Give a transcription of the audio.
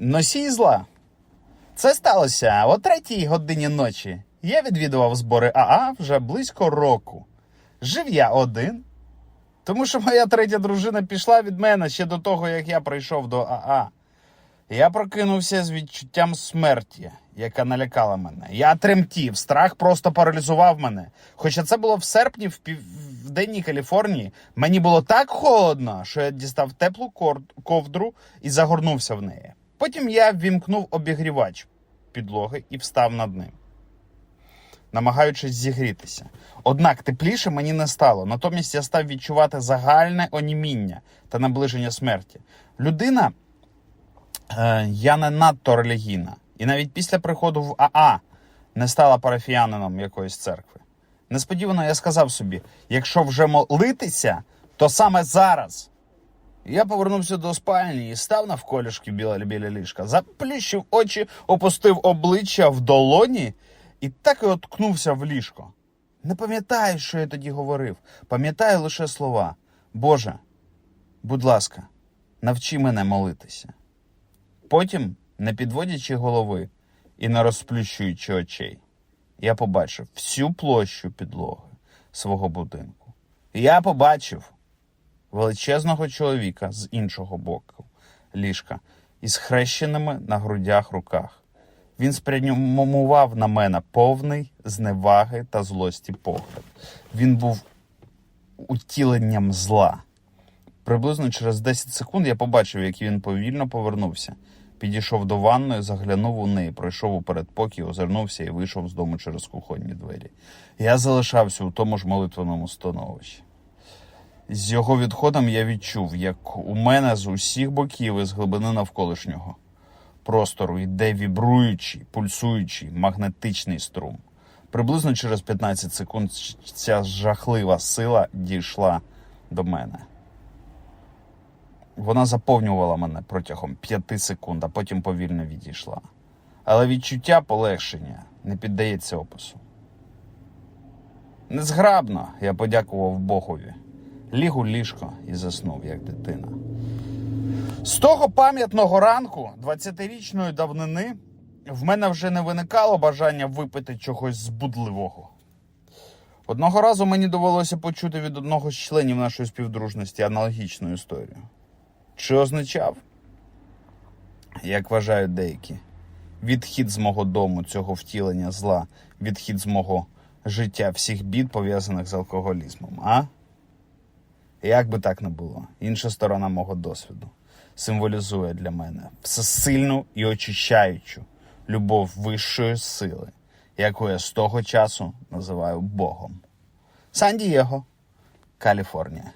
Носій зла. Це сталося о третій годині ночі. Я відвідував збори АА вже близько року. Жив я один, тому що моя третя дружина пішла від мене ще до того, як я прийшов до АА. Я прокинувся з відчуттям смерті, яка налякала мене. Я тремтів, страх просто паралізував мене. Хоча це було в серпні, в південній Каліфорнії, мені було так холодно, що я дістав теплу ковдру і загорнувся в неї. Потім я ввімкнув обігрівач підлоги і встав над ним, намагаючись зігрітися. Однак тепліше мені не стало. Натомість я став відчувати загальне оніміння та наближення смерті. Людина е, я не надто релігійна. І навіть після приходу в АА не стала парафіянином якоїсь церкви. Несподівано я сказав собі: якщо вже молитися, то саме зараз. Я повернувся до спальні і став навколішки біля, біля ліжка, заплющив очі, опустив обличчя в долоні і так і откнувся в ліжко. Не пам'ятаю, що я тоді говорив. Пам'ятаю лише слова. Боже, будь ласка, навчи мене молитися. Потім, не підводячи голови і не розплющуючи очей, я побачив всю площу підлоги свого будинку. Я побачив величезного чоловіка з іншого боку ліжка із хрещеними на грудях руках. Він спрямував на мене повний зневаги та злості погляд. Він був утіленням зла. Приблизно через 10 секунд я побачив, як він повільно повернувся. Підійшов до ванної, заглянув у неї, пройшов у передпокій, озирнувся і вийшов з дому через кухонні двері. Я залишався у тому ж молитвеному становищі. З його відходом я відчув, як у мене з усіх боків і з глибини навколишнього простору йде вібруючий, пульсуючий магнетичний струм. Приблизно через 15 секунд ця жахлива сила дійшла до мене. Вона заповнювала мене протягом 5 секунд, а потім повільно відійшла. Але відчуття полегшення не піддається опису. Незграбно я подякував Богові, ліг у ліжко і заснув, як дитина. З того пам'ятного ранку, 20-річної давнини, в мене вже не виникало бажання випити чогось збудливого. Одного разу мені довелося почути від одного з членів нашої співдружності аналогічну історію. Чи означав, як вважають деякі, відхід з мого дому цього втілення зла, відхід з мого життя всіх бід, пов'язаних з алкоголізмом, а? Як би так не було, інша сторона мого досвіду символізує для мене всесильну і очищаючу любов вищої сили, яку я з того часу називаю Богом. Сан-Дієго, Каліфорнія.